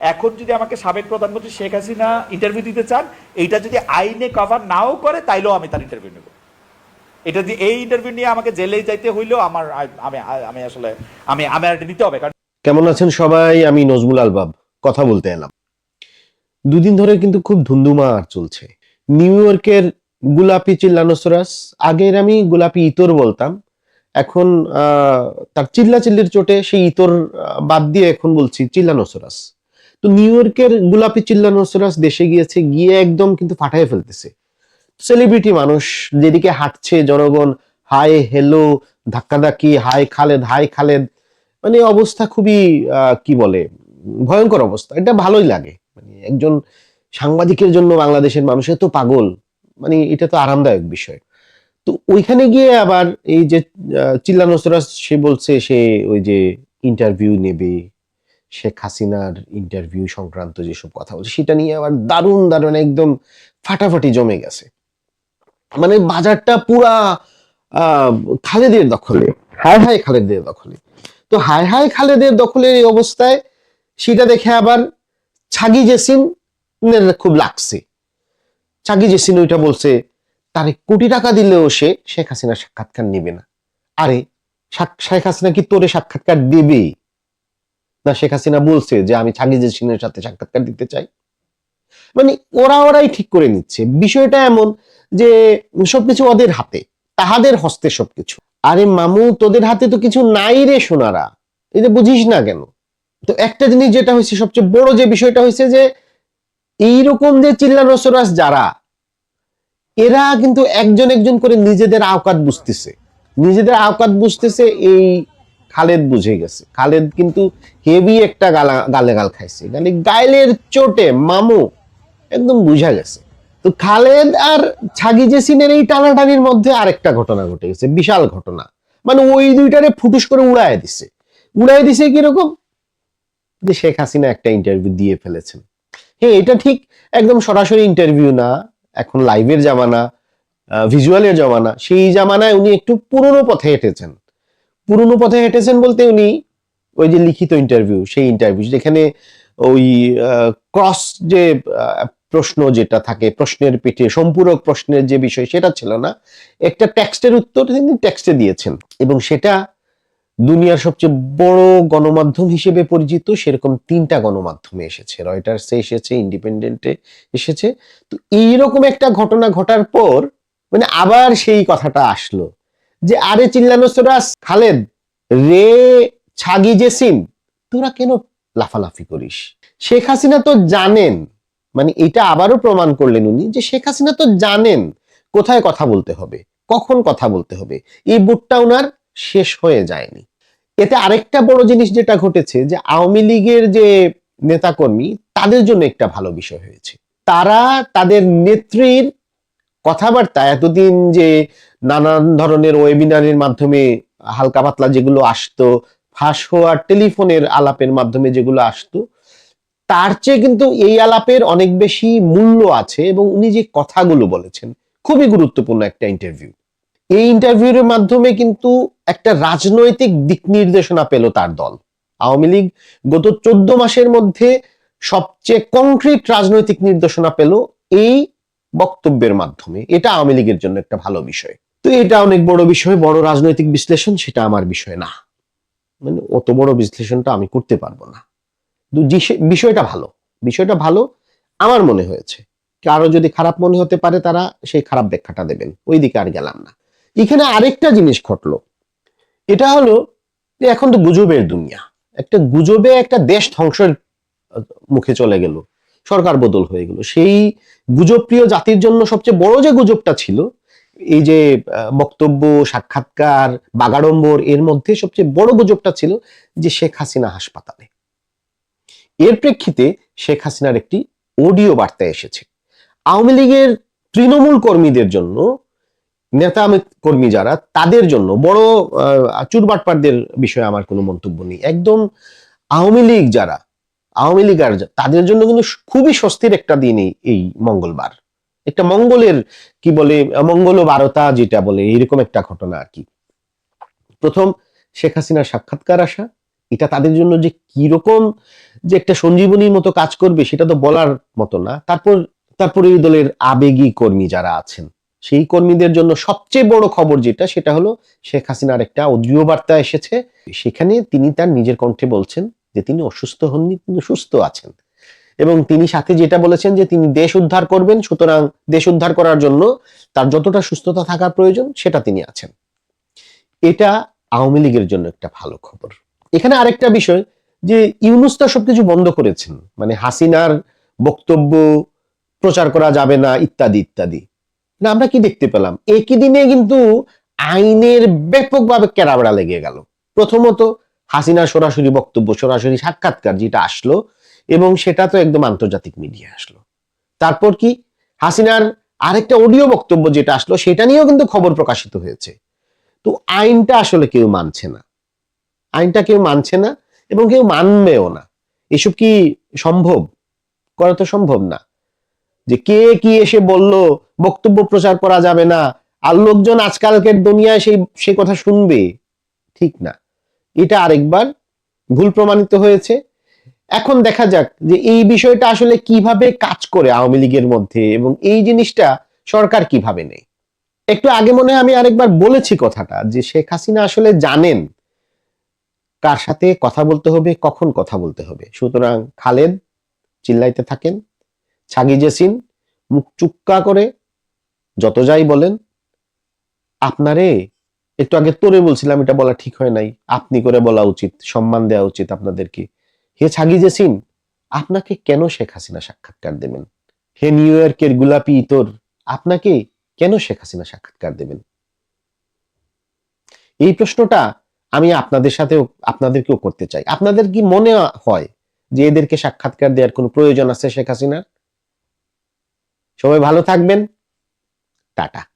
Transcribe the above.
এখন যদি আমাকে সাবেক প্রধানমন্ত্রী শেখ হাসিনা ইন্টারভিউ দিতে চান, এইটা যদি আইনে কভার নাও করে, তাইলেও আমি তার ইন্টারভিউ নেব। এটা দিয়ে এই ইন্টারভিউ নিয়ে আমাকে জেলে যাইতে হইলেও আমার আমি আমি আসলে, আমি আমি আর নিতে হবে, কারণ কেমন আছেন সবাই? আমি নজমুল আলবাব, কথা বলতে এলাম। দুদিন ধরে কিন্তু খুব ধুন্ধুমার চলছে। নিউ ইয়র্কের গোলাপি চিল্লানোসরাস, আগের আমি গোলাপি ইতর বলতাম, এখন তার চিল্লা চিল্লির চোটে সেই ইতর বাদ দিয়ে এখন বলছি চিল্লানোসরাস। তো নিউ ইয়র্কের গোলাপি চিল্লানোসরাস দেশে গিয়েছে, গিয়ে একদম কিন্তু ফাটাই ফেলতেছে। সেলিব্রিটি মানুষ যেদিকে হাঁটছে, জনগণ হাই হেলো ধাক্কাধাক্কি হাই খালেদ হাই খালেদ মানে অবস্থা খুবই কি বলে, ভয়ঙ্কর অবস্থা। এটা ভালোই লাগে। মানে একজন সাংবাদিকের জন্য বাংলাদেশের মানুষ এত পাগল মানে এটা তো আরামদায়ক বিষয়। তো ওইখানে গিয়ে আবার এই যে চিল্লানোসরাস সে বলছে, সে ওই যে ইন্টারভিউ নেবে শেখ হাসিনার ইন্টারভিউ সংক্রান্ত যেসব কথা বলছে, সেটা নিয়ে আবার দারুণ দারুণ একদম ফাটাফাটি জমে গেছে। মানে বাজারটা পুরা খালেদের দখলে। হায় হায় খালেদের দখলে। তো হায় হায় খালেদের দখলের এই অবস্থায়, সেটা দেখে আবার ছাগি জেসিন খুব লাগছে। ছাগি জেসিন ওইটা বলছে, তারে কোটি টাকা দিলেও সে শেখ হাসিনার সাক্ষাৎকার নেবে না। আরে শেখ হাসিনা কি তোরে সাক্ষাৎকার দেবে না, শেখ হাসিনা বলছে যে, আমি ছাগি জেসিনের সাথে সাক্ষাৎকার দিতে চাই। মানে ওরা ওরাই ঠিক করে নিচ্ছে। বিষয়টা এমন যে, সবকিছু ওদের হাতে। তাহাদের হস্তে সবকিছু। আরে মামু, তোদের হাতে তো কিছু নাই রে সোনারা। এটা বুঝিস না কেন? তো একটা জিনিস যেটা হয়েছে, সবচেয়ে বড় যে বিষয়টা হয়েছে যে, এইরকম যে চিল্লানোসরাস যারা, এরা কিন্তু একজন একজন করে নিজেদের আওকাত বুঝতেছে। নিজেদের আওকাত বুঝতেছে এই খালেদ বুঝে গেছে। খালেদ কিন্তু হেভি একটা গালা গালে গাল খাইছে। মানে গাইলের চোটে মামু একদম বুঝা গেছে। তো খালেদ আর ছাগি জেসিনের এই টানাটানির মধ্যে আরেকটা ঘটনা ঘটে গেছে, বিশাল ঘটনা। মানে ওই দুইটারে ফুটুস করে উড়ায় দিছে। উড়ায় দিছে কীরকম? যে শেখ হাসিনা একটা ইন্টারভিউ দিয়ে ফেলেছেন। হ্যাঁ এটা ঠিক একদম সরাসরি ইন্টারভিউ না, এখন লাইভের জামানা ভিজুয়ালের জামানা। সেই জামানায় উনি একটু পুরনো পথে হেঁটেছেন। পুরনো পথে হেঁটেছেন বলতে উনি ওই যে লিখিত ইন্টারভিউ সেই ইন্টারভিউ যেখানে ওই ক্রস যে প্রশ্ন যেটা থাকে, প্রশ্নের পিঠে, সম্পূরক প্রশ্নের যে বিষয় সেটা ছিল না, একটা টেক্সটের উত্তর তিনি টেক্সটে দিয়েছেন এবং সেটা দুনিয়ার সবচেয়ে বড় গণমাধ্যম হিসেবে পরিচিত, সেরকম তিনটা গণমাধ্যমে এসেছে রয়টার্সে এসেছে ইন্ডিপেন্ডেন্টে এসেছে। তো এইরকম একটা ঘটনা ঘটার পর মানে আবার সেই কথাটা আসলো। যে আরে চিল্লানোসরাস খালেদ, রে ছাগি জেসিন তোরা কেন লাফালাফি করিস? শেখ হাসিনা তো জানেন মানে এটা আবারও প্রমাণ করলেন উনি, যে শেখ হাসিনা তো জানেন কোথায় কথা বলতে হবে, কখন কথা বলতে হবে, এই বুটটা ওনার শেষ হয়ে যায়নি। এতে আরেকটা বড় জিনিস যেটা ঘটেছে, যে আওয়ামী লীগের যে নেতাকর্মী, তাদের জন্য একটা ভালো বিষয় হয়েছে। তারা তাদের নেত্রীর কথাবার্তা, এতদিন যে নানান ধরনের ওয়েবিনারের মাধ্যমে হালকা পাতলা যেগুলো আসতো, ফাঁস হওয়ার টেলিফোনের আলাপের মাধ্যমে যেগুলো আসতো, তার চেয়ে কিন্তু এই আলাপের অনেক বেশি মূল্য আছে এবং উনি যে কথাগুলো বলেছেন, খুবই গুরুত্বপূর্ণ একটা ইন্টারভিউ এই ইন্টারভিউর মাধ্যমে কিন্তু একটা রাজনৈতিক দিক নির্দেশনা পেল তার দল। আওয়ামী লীগ গত চোদ্দ মাসের মধ্যে সবচেয়ে কংক্রিট রাজনৈতিক নির্দেশনা পেল এই বক্তব্যের মাধ্যমে। এটা আওয়ামী লীগের জন্য একটা ভালো বিষয়। তো এটা অনেক বড় বিষয়, বড় রাজনৈতিক বিশ্লেষণ, সেটা আমার বিষয় না। মানে অত বড় বিশ্লেষণটা আমি করতে পারব না। বিষয়টা ভালো। বিষয়টা ভালো আমার মনে হয়েছে। কারও যদি খারাপ মনে হতে পারে তারা সেই খারাপ ব্যাখ্যাটা দেবেন। ওই দিকে আর গেলাম না। এখানে আরেকটা জিনিস ঘটলো। এটা হলো যে এখন তো গুজবের দুনিয়া। একটা গুজবে একটা দেশ ধ্বংসের মুখে চলে গেল। সরকার বদল হয়ে গেল। সেই গুজবপ্রিয় জাতির জন্য সবচেয়ে বড় যে গুজবটা ছিল এই যে বক্তব্য সাক্ষাৎকার বাগাড়ম্বর এর মধ্যে সবচেয়ে বড় গুজবটা ছিল যে শেখ হাসিনা হাসপাতালে। এর প্রেক্ষিতে শেখ হাসিনার একটি অডিও বার্তা এসেছে। আওয়ামী লীগের তৃণমূল কর্মীদের জন্য নেতা কর্মী যারা তাদের জন্য বড় আহ, চুরবাটপাটদের বিষয়ে আমার কোনো মন্তব্য নেই। একদম আওয়ামী লীগ যারা আওয়ামী লীগ আর তাদের জন্য কিন্তু খুবই স্বস্তির একটা দিন এই- মঙ্গলবার। একটা মঙ্গলের, কি বলে মঙ্গল বারতা যেটা বলে, এইরকম একটা ঘটনা আর কি। প্রথম শেখ হাসিনার সাক্ষাৎকার আসা, এটা তাদের জন্য যে কীরকম যে একটা সঞ্জীবনীর মতো কাজ করবে, সেটা তো বলার মতো না। তারপর, তারপরে এই দলের আবেগী কর্মী যারা আছেন, সেই কর্মীদের জন্য সবচেয়ে বড় খবর যেটা, সেটা হলো শেখ হাসিনার একটা অডিও বার্তা এসেছে। সেখানে তিনি তার নিজের কণ্ঠে বলছেন যে তিনি অসুস্থ হননি, তিনি সুস্থ আছেন। এবং তিনি সাথে যেটা বলেছেন যে তিনি দেশ উদ্ধার করবেন, সুতরাং দেশ উদ্ধার করার জন্য তার যতটা সুস্থতা থাকার প্রয়োজন, সেটা তিনি আছেন। এটা আওয়ামী লীগের জন্য একটা ভালো খবর। এখানে আরেকটা বিষয় যে ইউনুস তো সবকিছু বন্ধ করেছেন মানে হাসিনার বক্তব্য প্রচার করা যাবে না, ইত্যাদি ইত্যাদি। না, আমরা কি দেখতে পেলাম? একই দিনে কিন্তু আইনের ব্যাপকভাবে কেরাবেড়া লেগে গেল। প্রথমত হাসিনার সরাসরি বক্তব্য, সরাসরি সাক্ষাৎকার যেটা আসলো এবং সেটা তো একদম আন্তর্জাতিক মিডিয়া আসলো। তারপর কি? হাসিনার আরেকটা অডিও বক্তব্য যেটা আসলো, সেটা নিয়েও কিন্তু খবর প্রকাশিত হয়েছে। তো আইনটা আসলে কেউ মানছে না। আইনটা কেউ মানছে না এবং কেউ মানবেও না। এসব কি সম্ভব? করা তো সম্ভব না। যে কে কি এসে বলল, বক্তব্য প্রচার করা যাবে না, আর লোকজন আজকালকের দুনিয়ায় সেই, সে কথা শুনবে? ঠিক না। এটা আরেকবার ভুল প্রমাণিত হয়েছে। এখন দেখা যাক যে এই বিষয়টা আসলে কীভাবে কাজ করে আওয়ামী লীগের মধ্যে এবং এই জিনিসটা সরকার কীভাবে নেয়। একটু আগে মনে আমি আরেকবার বলেছি কথাটা যে শেখ হাসিনা আসলে জানেন কার সাথে কথা বলতে হবে, কখন কথা বলতে হবে। সুতরাং খালেদ, চিল্লাইতে থাকেন, ছাগি জেসিন, মুখ চুক্কা করে, যত যাই বলেন, আপনারে একটু আগে তোরে বলছিলাম, এটা বলা ঠিক হয় নাই। আপনি করে বলা উচিত, সম্মান দেওয়া উচিত আপনাদেরকে। হে ছাগি জেসিন আপনাকে কেন শেখ হাসিনা সাক্ষাৎকার দেবেন? হে নিউ ইয়র্কের গোলাপি ইতর, আপনাকে কেন শেখ হাসিনা সাক্ষাৎকার দেবেন? এই প্রশ্নটা আমি আপনাদের সাথেও, আপনাদেরকেও করতে চাই। আপনাদের কি মনে হয় যে এদেরকে সাক্ষাৎকার দেওয়ার কোনো প্রয়োজন আছে শেখ হাসিনার? সবাই ভালো থাকবেন। টাটা।